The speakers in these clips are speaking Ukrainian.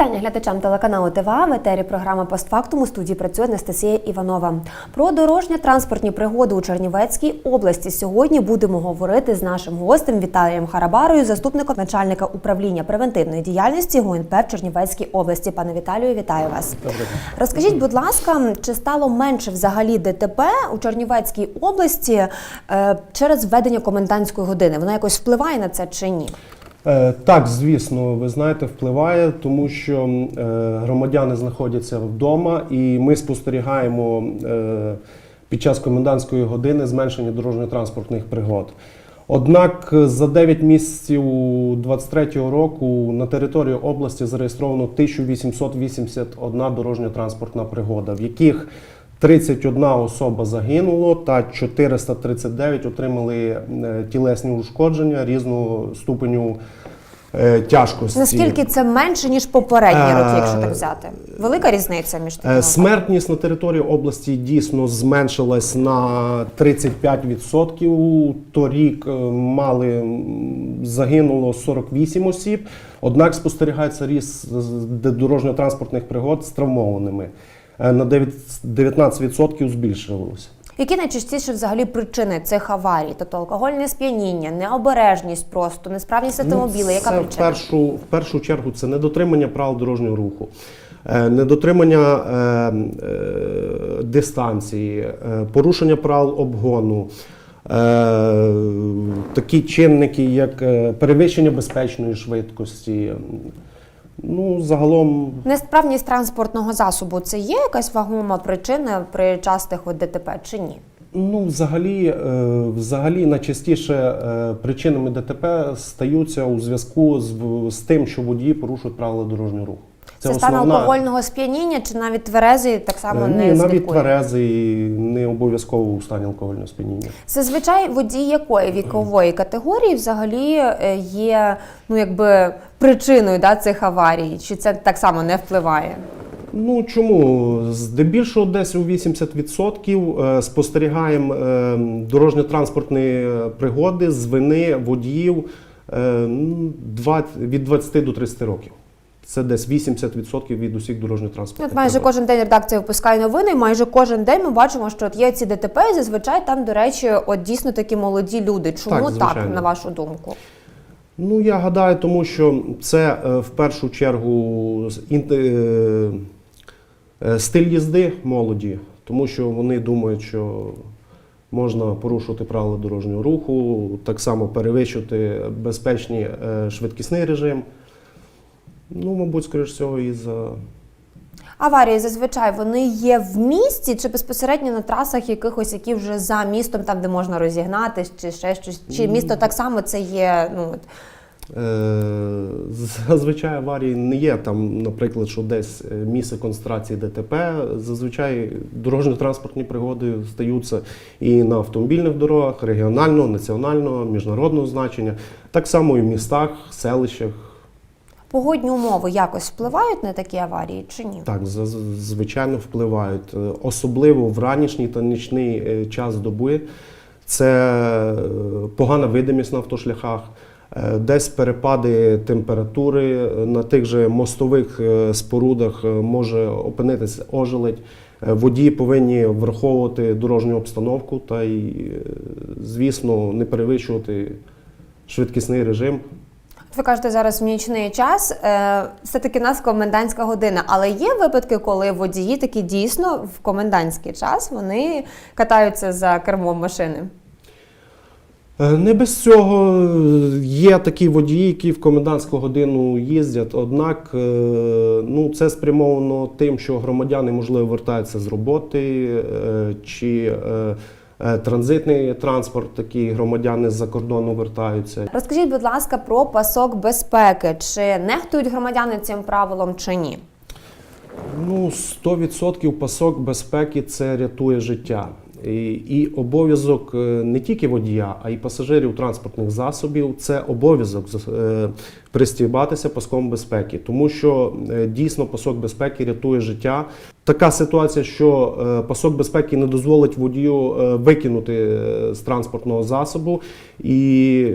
Вітання глядачам телеканалу ТВА. В етері програма «Постфактум» у студії працює Анастасія Іванова. Про дорожньо-транспортні пригоди у Чернівецькій області сьогодні будемо говорити з нашим гостем Віталієм Харабарою, заступником начальника управління превентивної діяльності ГУНП в Чернівецькій області. Пане Віталію, вітаю вас. Розкажіть, будь ласка, чи стало менше взагалі ДТП у Чернівецькій області е, через введення комендантської години? Воно якось впливає на це чи ні? Е, Так, звісно, ви знаєте, впливає, тому що е, громадяни знаходяться вдома, і ми спостерігаємо е, під час комендантської години зменшення дорожньо-транспортних пригод. Однак за 9 місяців 2023 року на території області зареєстровано 1881 дорожньо-транспортна пригода, в яких 31 особа загинуло та 439 отримали е, тілесні ушкодження різного ступеню е, тяжкості. Наскільки це менше ніж попередні Е, роки, якщо так взяти? Велика різниця між такими? Е, Смертність на території області дійсно зменшилась на 35%. Торік е, мали загинуло 48 осіб. Однак спостерігається ріст дорожньо-транспортних пригод з травмованими. Е, На 9 19% збільшилося. Які найчастіше взагалі причини цих аварій? Тобто алкогольне сп'яніння, необережність просто, несправність автомобіля. Яка Ну, це в першу, в першу чергу це недотримання правил дорожнього руху, е, недотримання е, е, дистанції, е, порушення правил обгону. е, Такі чинники, як перевищення безпечної швидкості. Ну, загалом Несправність транспортного засобу це є якась вагома причина при частих ДТП чи ні? Ну, взагалі, е, взагалі найчастіше е, причинами ДТП стаються у зв'язку з, з тим, що водії порушують правила дорожнього руху. Це, стан алкогольного сп'яніння чи навіть тверезий так само Е, не Ні, навіть тверезий не обов'язково у стані алкогольного сп'яніння. Зазвичай водій якої вікової категорії взагалі е, є ну якби причиною да, цих аварій? Чи це так само не впливає? Ну чому? Здебільшого десь у 80% е, спостерігаємо дорожньо-транспортні пригоди з вини водіїв від 20 до 30 років. Це десь 80% від усіх От дорожньо-транспортних майже пригод. кожен день редакція випускає новини. і Майже кожен день ми бачимо, що от є ці ДТП, і зазвичай там, до речі, от дійсно такі молоді люди. Чому Так, так, на вашу думку? Ну, я гадаю, тому що це е, в першу чергу е, е, стиль їзди молоді, тому що вони думають, що можна порушувати правила дорожнього руху, так само перевищити безпечний швидкісний режим. Ну, мабуть, скоріш всього, і за Аварії зазвичай вони є в місті чи безпосередньо на трасах якихось, які вже за містом, там де можна розігнатись, чи ще щось, чи місто так само це є. Ну от Е, Зазвичай аварії не є там, наприклад, що десь е, місце концентрації ДТП. Зазвичай дорожньо-транспортні пригоди стаються і на автомобільних дорогах регіонального, національного, міжнародного значення, так само і в містах, селищах. Погодні умови якось впливають на такі аварії чи ні? Так, звичайно, впливають. Е, Особливо в ранішній та нічний е, час доби. Це е, погана видимість на автошляхах, десь перепади температури на тих же мостових спорудах може опинитися ожеледь. Водії повинні враховувати дорожню обстановку та й, звісно, не перевищувати швидкісний режим. Ви кажете зараз в нічний час. Е, все-таки у нас комендантська година, але є випадки, коли водії такі дійсно в комендантський час вони катаються за кермом машини. Е, Не без цього є такі водії, які в комендантську годину їздять. Однак, е, ну це спрямовано тим, що громадяни можливо вертаються з роботи, чи транзитний транспорт, такі громадяни з-за кордону вертаються. Розкажіть, будь ласка, про пасок безпеки. Чи нехтують громадяни цим правилом чи ні? Ну, 100% пасок безпеки це рятує життя. І, і обов'язок е, не тільки водія, а й пасажирів транспортних засобів це обов'язок е, пристібатися паском безпеки, тому що е, дійсно пасок безпеки рятує життя. Така ситуація, що пасок безпеки не дозволить водію викинути з транспортного засобу, і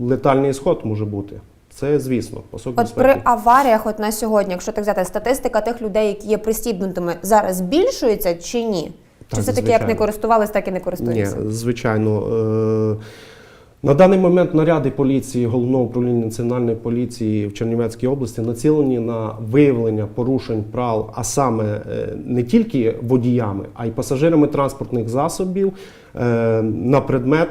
летальний ісход може бути. Це звісно, пасок От безпеки. при аваріях, от на сьогодні, якщо так взяти, статистика тих людей, які є пристібнутими, зараз збільшується чи ні? Чи все таки як не користувались, так і не Ні, звичайно. Е- на даний момент наряди поліції головного управління національної поліції в Чернівецькій області націлені на виявлення порушень прав, а саме е, не тільки водіями, а й пасажирами транспортних засобів е, на предмет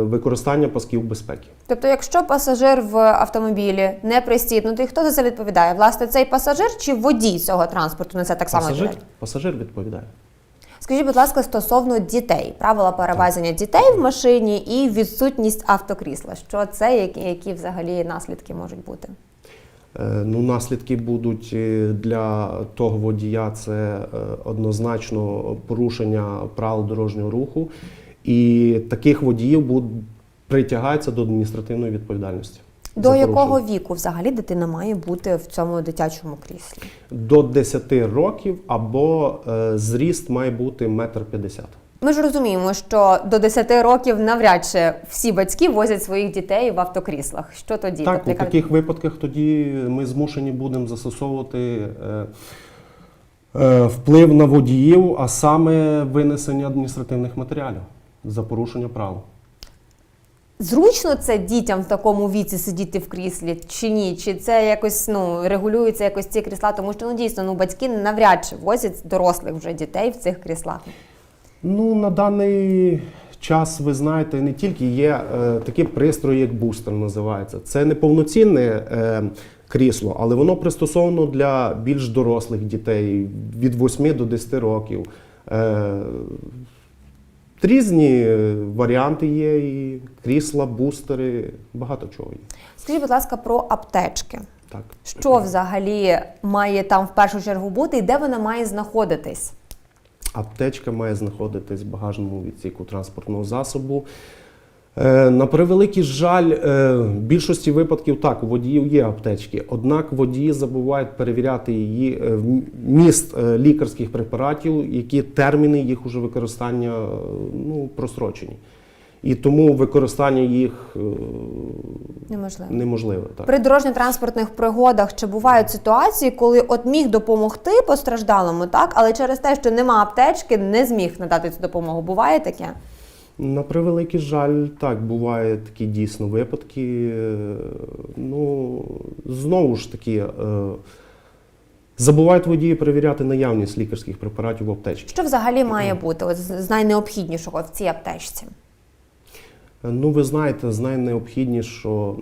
використання пасків безпеки. Тобто, якщо пасажир в автомобілі не пристібнутий, хто за це відповідає? Власне, цей пасажир чи водій цього транспорту несе так само Пасажир, пасажир відповідає. Скажіть, будь ласка, стосовно дітей, правила перевезення дітей в машині і відсутність автокрісла. Що це, які, які взагалі наслідки можуть бути? Е, Ну, наслідки будуть е, для того водія це е, однозначно порушення правил дорожнього руху, і таких водіїв будуть притягаються до адміністративної відповідальності. До за якого порушення. віку взагалі дитина має бути в цьому дитячому кріслі? До 10 років або е, зріст має бути метр п'ятдесят. Ми ж розуміємо, що до 10 років навряд чи всі батьки возять своїх дітей в автокріслах. Що тоді? Так, Тобто, у яка- таких випадках тоді ми змушені будемо застосовувати е, е, вплив на водіїв, а саме винесення адміністративних матеріалів за порушення прав. Зручно це дітям в такому віці сидіти в кріслі чи ні? Чи це якось ну регулюється якось ці крісла? Тому що ну дійсно ну батьки навряд чи возять дорослих вже дітей в цих кріслах. Ну, на даний час, ви знаєте, не тільки є е, такі пристрої, як бустер називається. Це не повноцінне е, крісло, але воно пристосовано для більш дорослих дітей від 8 до 10 років. Е, різні варіанти є, і крісла, бустери, багато чого є. Скажіть, будь ласка, про аптечки. Так. Що взагалі має там в першу чергу бути і де вона має знаходитись? Аптечка має знаходитись в багажному відсіку транспортного засобу. Е, На превеликий жаль, е, в більшості випадків так, у водіїв є аптечки, однак водії забувають перевіряти її е, міст лікарських препаратів, які терміни їх уже використання ну, просрочені. І тому використання їх Неможливо. неможливе. Так. При дорожньо-транспортних пригодах чи бувають ситуації, коли от міг допомогти постраждалому, так, але через те, що нема аптечки, не зміг надати цю допомогу. Буває таке? На превеликий жаль, так, бувають такі дійсно випадки. Е, Ну, знову ж таки, е, забувають водії перевіряти наявність лікарських препаратів в аптечці. Що взагалі має бути от, з найнеобхіднішого в цій аптечці? Е, Ну, ви знаєте, з найнеобхіднішого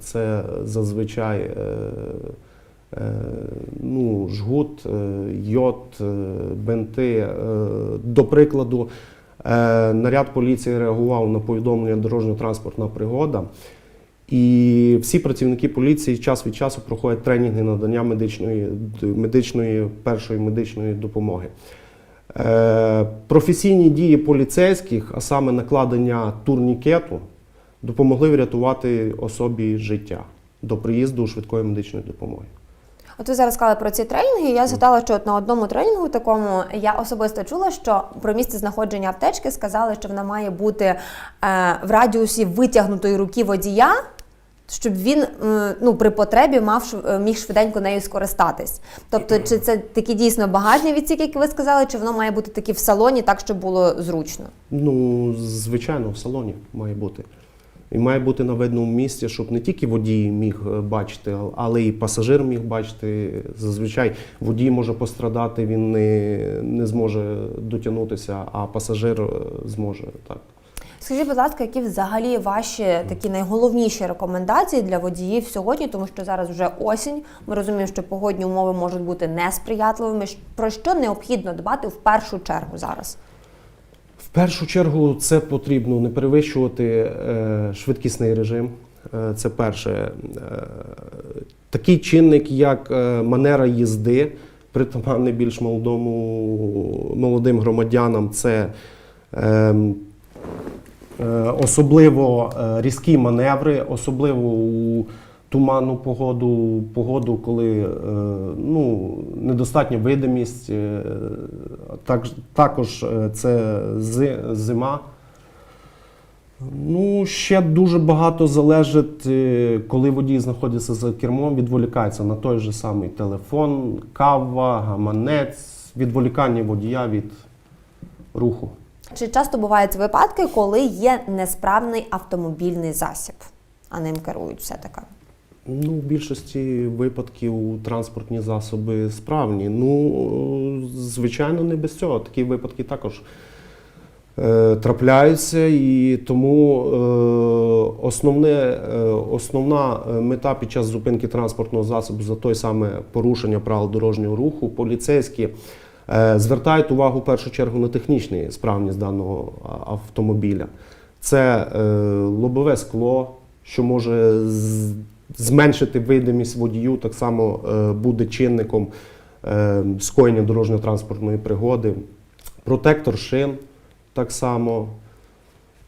це зазвичай ну, жгут, йод, бенти. До прикладу, наряд поліції реагував на повідомлення дорожньо-транспортна пригода. І всі працівники поліції час від часу проходять тренінги надання медичної, медичної першої медичної допомоги. Е, Професійні дії поліцейських, а саме накладення турнікету, допомогли врятувати особі життя до приїзду швидкої медичної допомоги. От ви зараз сказали про ці тренінги. Я згадала, що от на одному тренінгу такому я особисто чула, що про місце знаходження аптечки сказали, що вона має бути е, в радіусі витягнутої руки водія. Щоб він е, ну при потребі мав е, міг швиденько нею скористатись. Тобто, чи це такі дійсно багажні відсіки, як ви сказали, чи воно має бути такі в салоні, так щоб було зручно? Ну, звичайно, в салоні має бути. І має бути на видному місці, щоб не тільки водій міг е, бачити, але і пасажир міг бачити. Зазвичай водій може пострадати, він не, не зможе дотягнутися, а пасажир е, зможе так. Скажіть, будь ласка, які взагалі ваші такі найголовніші рекомендації для водіїв сьогодні, тому що зараз вже осінь. Ми розуміємо, що погодні умови можуть бути несприятливими. Про що необхідно дбати в першу чергу зараз? Першу чергу це потрібно не перевищувати е, швидкісний режим. Е, це перше. Е, такий чинник, як манера їзди, притаманний більш молодому, молодим громадянам, це е, е, особливо різкі маневри, особливо у туманну погоду, погоду, коли е, ну, недостатня видимість. е, Так, також е, це зима. Ну, ще дуже багато залежить, коли водій знаходиться за кермом, відволікається на той же самий телефон, кава, гаманець, відволікання водія від руху. Чи часто бувають випадки, коли є несправний автомобільний засіб, а ним керують все-таки? Ну, в більшості випадків транспортні засоби справні. Ну, звичайно, не без цього. Такі випадки також е, трапляються, і тому е, основне, е, основна е, мета під час зупинки транспортного засобу за той саме порушення правил дорожнього руху, поліцейські е, звертають увагу в першу чергу на технічні справність даного автомобіля. Це е, лобове скло, що може зменшити видимість водію, так само е, буде чинником е, скоєння дорожньо-транспортної пригоди. Протектор шин так само.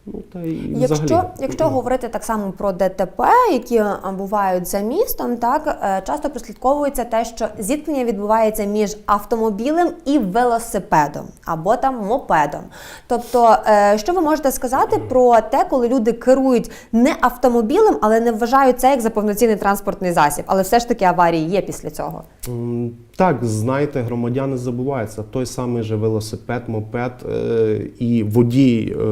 Ну, та й Якщо, взагалі. якщо говорити так само про ДТП, які е, бувають за містом, так е, часто прослідковується те, що зіткнення відбувається між автомобілем і велосипедом або там мопедом. Тобто, е, що ви можете сказати про те, коли люди керують не автомобілем, але не вважають це як за повноцінний транспортний засіб, але все ж таки аварії є після цього. Так, знаєте, громадяни забуваються. Той самий же велосипед, мопед е, і водій е,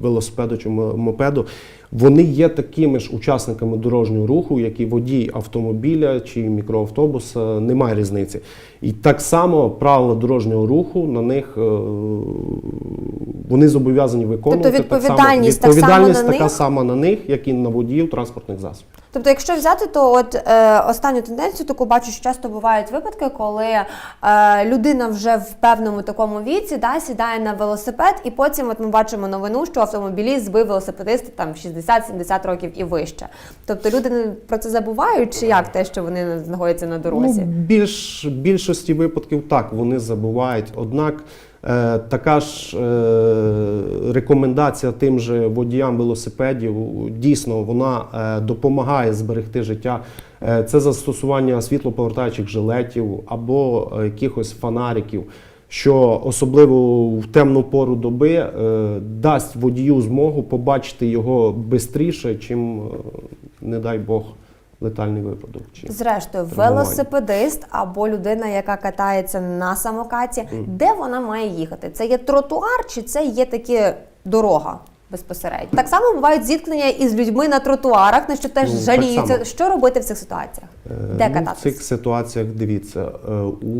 велосипеду чи мопеду, вони є такими ж учасниками дорожнього руху, як і водій автомобіля чи мікроавтобуса, немає різниці. І так само правила дорожнього руху на них е, вони зобов'язані виконувати. Тобто так само- відповідальність так само відповідальність на така них? сама на них, як і на водіїв транспортних засобів. Тобто, якщо взяти, то от е, останню тенденцію таку бачу, що часто бувають випадки, коли е, людина вже в певному такому віці да, сідає на велосипед, і потім от ми бачимо новину, що автомобіліст збив велосипедиста там 60-70 років і вище. Тобто люди про це забувають, чи як те, що вони знаходяться на дорозі? Ну, більш, більшості випадків так, вони забувають. Однак е, така ж е, рекомендація тим же водіям велосипедів дійсно вона е, допомагає зберегти життя. Е, це застосування світлоповертаючих жилетів або е, якихось фонариків. Що особливо в темну пору доби е, дасть водію змогу побачити його швидше, чим, е, не дай Бог, летальний випадок. Чи... Зрештою, велосипедист або людина, яка катається на самокаті, де вона має їхати? Це є тротуар чи це є таки дорога безпосередньо? Так само бувають зіткнення із людьми на тротуарах, на що теж Ну, жаліються. Що робити в цих ситуаціях? Е, Де ну, кататися? В цих ситуаціях дивіться, е, у,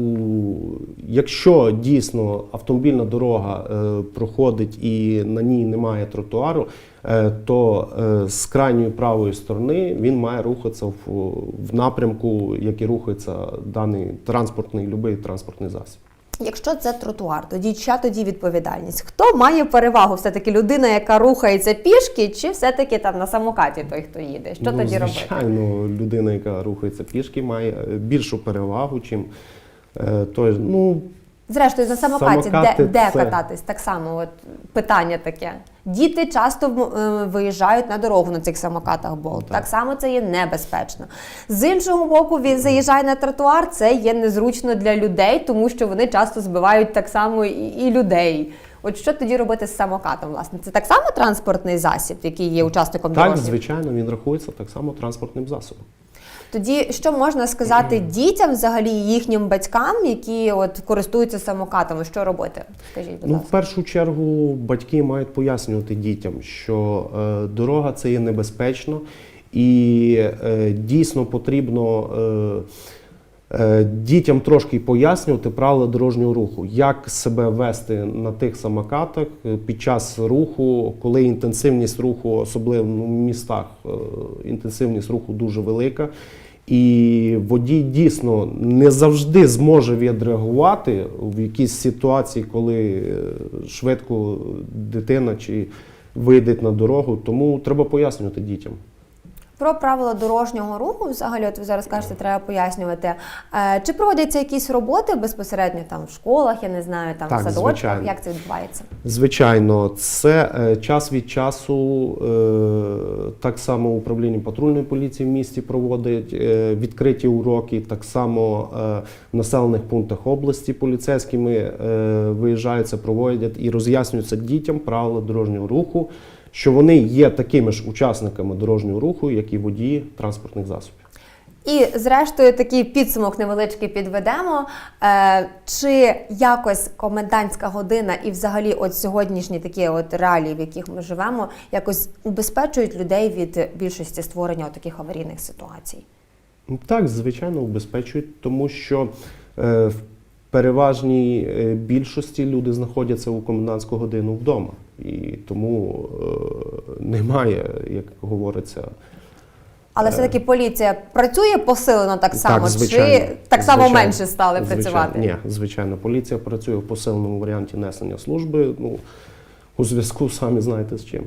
якщо дійсно автомобільна дорога е, проходить і на ній немає тротуару, то з крайньої правої сторони він має рухатися в, в напрямку, який рухається даний транспортний, будь-який транспортний засіб. Якщо це тротуар, тоді чия тоді відповідальність? Хто має перевагу? Все таки людина, яка рухається пішки, чи все таки там на самокаті той, хто їде? Що ну, тоді робити? звичайно, людина, яка рухається пішки, має е, більшу перевагу, чим е, той. Ну, Зрештою, на самокаті, Самокати де, де це- кататись? Так само, от питання таке. Діти часто е, виїжджають на дорогу на цих самокатах болт. Так. Так. само це є небезпечно. З іншого боку, він заїжджає на тротуар, це є незручно для людей, тому що вони часто збивають так само і, і людей. От що тоді робити з самокатом? Власне, це так само транспортний засіб, який є учасником так, дорожнього? звичайно, він рахується так само транспортним засобом. Тоді що можна сказати дітям, взагалі їхнім батькам, які от користуються самокатами? Що робити? Скажіть, будь Ну, в першу чергу батьки мають пояснювати дітям, що е, дорога це є небезпечно, і е, дійсно потрібно е, е, дітям трошки пояснювати правила дорожнього руху, як себе вести на тих самокатах е, під час руху, коли інтенсивність руху, особливо в містах, е, інтенсивність руху дуже велика. І водій дійсно не завжди зможе відреагувати в якійсь ситуації, коли е, швидко дитина чи вийде на дорогу. Тому треба пояснювати дітям. Про правила дорожнього руху, взагалі, от ви зараз кажете, треба пояснювати. Е, Чи проводяться якісь роботи безпосередньо там в школах, я не знаю, там Так, в садочках? звичайно. Як це відбувається? Звичайно, це е, час від часу е, так само управління патрульної поліції в місті проводить відкриті уроки. Так само в населених пунктах області поліцейськими виїжджаються, проводять і роз'яснюються дітям правила дорожнього руху. Що вони є такими ж учасниками дорожнього руху, як і водії транспортних засобів. І зрештою такий підсумок невеличкий підведемо. Е, чи якось комендантська година і взагалі от сьогоднішні такі от реалії, в яких ми живемо, якось убезпечують людей від більшості створення таких аварійних ситуацій? Ну, Так, звичайно, убезпечують, тому що е, в переважній е, більшості люди знаходяться у комендантську годину вдома. І тому е, немає, як говориться, Але все-таки поліція працює посилено так само, звичайно. чи так само Звичайно. менше стали Звичайно. працювати? Ні, звичайно, поліція працює в посиленому варіанті несення служби. Ну, у зв'язку самі знаєте з чим.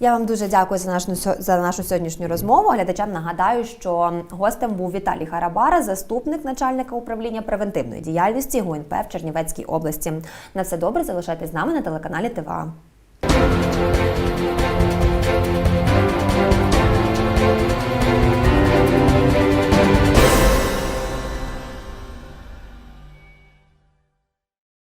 Я вам дуже дякую за нашу за нашу сьогоднішню розмову. Глядачам нагадаю, що гостем був Віталій Харабара, заступник начальника управління превентивної діяльності ГУНП в Чернівецькій області. На все добре, залишайтесь з нами на телеканалі ТВА.